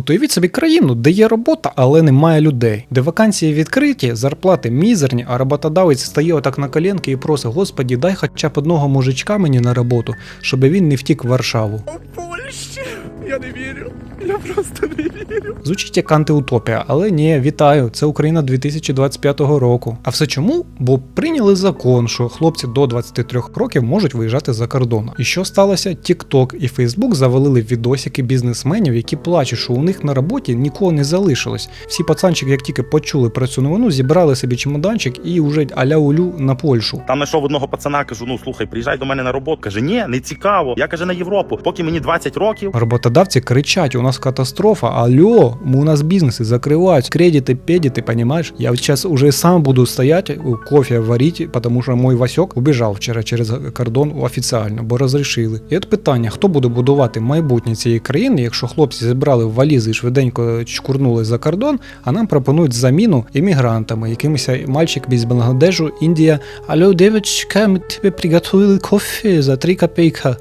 От уявіть собі країну, де є робота, але немає людей, де вакансії відкриті, зарплати мізерні, а роботодавець стає отак на коленки і просить: Господі, дай хоча б одного мужичка мені на роботу, щоб він не втік в Варшаву. Я не вірю. Я просто не вірю. Звучить як антиутопія, але ні, вітаю, це Україна 2025 року. А все чому? Бо прийняли закон, що хлопці до 23 років можуть виїжджати за кордон. І що сталося? TikTok і Facebook завалили відосики бізнесменів, які плачуть, що у них на роботі нікого не залишилось. Всі пацанчики, як тільки почули про цю новину, зібрали собі чемоданчик і вже аля улю на Польщу. Там знайшов одного пацана, кажу: ну слухай, приїжджай до мене на роботу. Каже, ні, не цікаво. Я каже на Європу. Поки мені 20 років. Роботодавці кричать: у нас катастрофа, алло, у нас бізнеси закривають, кредити, педіти, понімаєш? Я зараз уже сам буду стояти, кофе варити, тому що мой Васьок убіжав вчора через кордон офіціально, бо розрішили. І от питання: хто буде будувати майбутнє цієї країни, якщо хлопці зібрали валізи і швиденько чкурнули за кордон, а нам пропонують заміну іммігрантами, якимось мальчик без Бангладежу, Індія. Алло, девочка, ми тебе приготували кофе за 3 копійка.